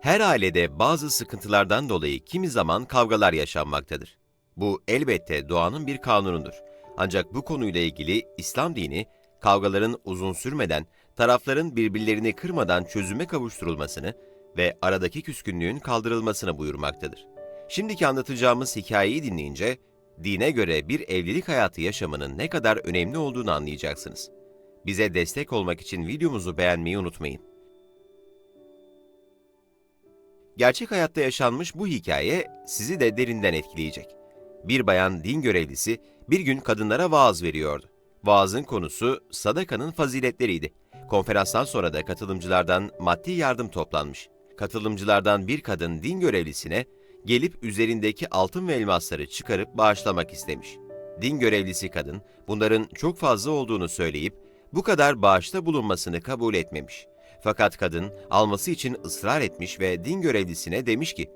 Her ailede bazı sıkıntılardan dolayı kimi zaman kavgalar yaşanmaktadır. Bu elbette doğanın bir kanunudur. Ancak bu konuyla ilgili İslam dini, kavgaların uzun sürmeden, tarafların birbirlerini kırmadan çözüme kavuşturulmasını ve aradaki küskünlüğün kaldırılmasını buyurmaktadır. Şimdiki anlatacağımız hikayeyi dinleyince, dine göre bir evlilik hayatı yaşamının ne kadar önemli olduğunu anlayacaksınız. Bize destek olmak için videomuzu beğenmeyi unutmayın. Gerçek hayatta yaşanmış bu hikaye sizi de derinden etkileyecek. Bir bayan din görevlisi bir gün kadınlara vaaz veriyordu. Vaazın konusu sadakanın faziletleriydi. Konferanstan sonra da katılımcılardan maddi yardım toplanmış. Katılımcılardan bir kadın din görevlisine gelip üzerindeki altın ve elmasları çıkarıp bağışlamak istemiş. Din görevlisi kadın bunların çok fazla olduğunu söyleyip bu kadar bağışta bulunmasını kabul etmemiş. Fakat kadın alması için ısrar etmiş ve din görevlisine demiş ki,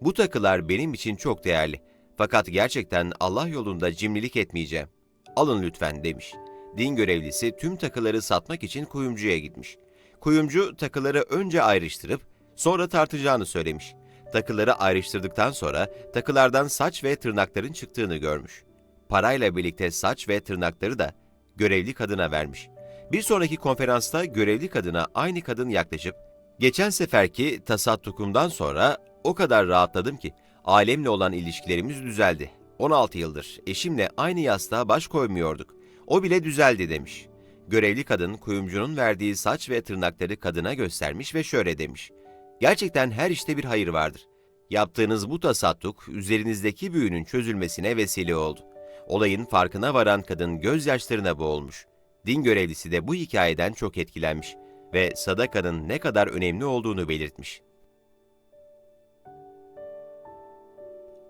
bu takılar benim için çok değerli. Fakat gerçekten Allah yolunda cimrilik etmeyeceğim. Alın lütfen demiş. Din görevlisi tüm takıları satmak için kuyumcuya gitmiş. Kuyumcu takıları önce ayrıştırıp sonra tartacağını söylemiş. Takıları ayrıştırdıktan sonra takılardan saç ve tırnakların çıktığını görmüş. Parayla birlikte saç ve tırnakları da görevli kadına vermiş. Bir sonraki konferansta görevli kadına aynı kadın yaklaşıp, geçen seferki tasattukumdan sonra o kadar rahatladım ki ailemle olan ilişkilerimiz düzeldi. 16 yıldır eşimle aynı yastığa baş koymuyorduk. O bile düzeldi demiş. Görevli kadın kuyumcunun verdiği saç ve tırnakları kadına göstermiş ve şöyle demiş. Gerçekten her işte bir hayır vardır. Yaptığınız bu tasadduk üzerinizdeki büyünün çözülmesine vesile oldu. Olayın farkına varan kadın gözyaşlarına boğulmuş. Din görevlisi de bu hikayeden çok etkilenmiş ve sadakanın ne kadar önemli olduğunu belirtmiş.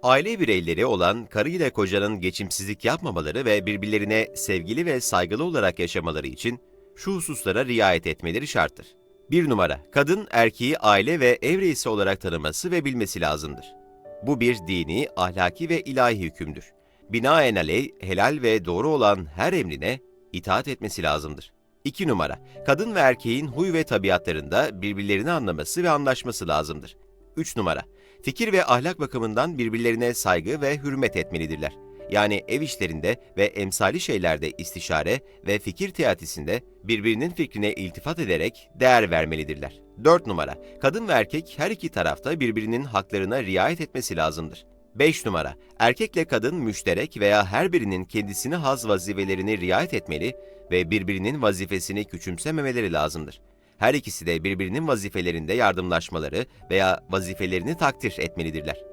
Aile bireyleri olan karı ile kocanın geçimsizlik yapmamaları ve birbirlerine sevgili ve saygılı olarak yaşamaları için şu hususlara riayet etmeleri şarttır. 1 numara, kadın erkeği aile ve ev reisi olarak tanıması ve bilmesi lazımdır. Bu bir dini, ahlaki ve ilahi hükümdür. Binaenaleyh helal ve doğru olan her emrine itaat etmesi lazımdır. 2 numara, kadın ve erkeğin huy ve tabiatlarında birbirlerini anlaması ve anlaşması lazımdır. 3 numara, fikir ve ahlak bakımından birbirlerine saygı ve hürmet etmelidirler. Yani ev işlerinde ve emsali şeylerde istişare ve fikir teatisinde birbirinin fikrine iltifat ederek değer vermelidirler. 4 numara, kadın ve erkek her iki tarafta birbirinin haklarına riayet etmesi lazımdır. 5 numara, erkekle kadın müşterek veya her birinin kendisine haz vazifelerini riayet etmeli ve birbirinin vazifesini küçümsememeleri lazımdır. Her ikisi de birbirinin vazifelerinde yardımlaşmaları veya vazifelerini takdir etmelidirler.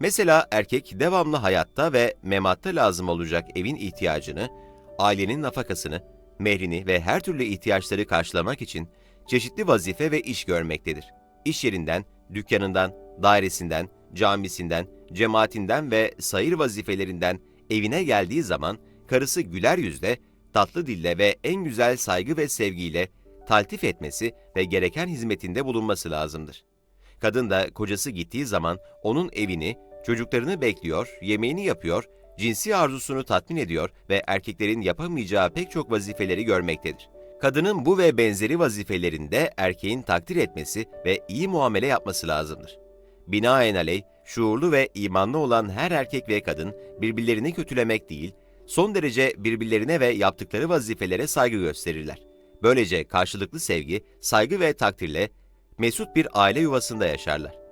Mesela erkek devamlı hayatta ve mematta lazım olacak evin ihtiyacını, ailenin nafakasını, mehrini ve her türlü ihtiyaçları karşılamak için çeşitli vazife ve iş görmektedir. İş yerinden, dükkanından, dairesinden, camisinden, cemaatinden ve sayır vazifelerinden evine geldiği zaman karısı güler yüzle, tatlı dille ve en güzel saygı ve sevgiyle taltif etmesi ve gereken hizmetinde bulunması lazımdır. Kadın da kocası gittiği zaman onun evini, çocuklarını bekliyor, yemeğini yapıyor, cinsi arzusunu tatmin ediyor ve erkeklerin yapamayacağı pek çok vazifeleri görmektedir. Kadının bu ve benzeri vazifelerinde erkeğin takdir etmesi ve iyi muamele yapması lazımdır. Binaenaleyh, şuurlu ve imanlı olan her erkek ve kadın birbirlerini kötülemek değil, son derece birbirlerine ve yaptıkları vazifelere saygı gösterirler. Böylece karşılıklı sevgi, saygı ve takdirle mesut bir aile yuvasında yaşarlar.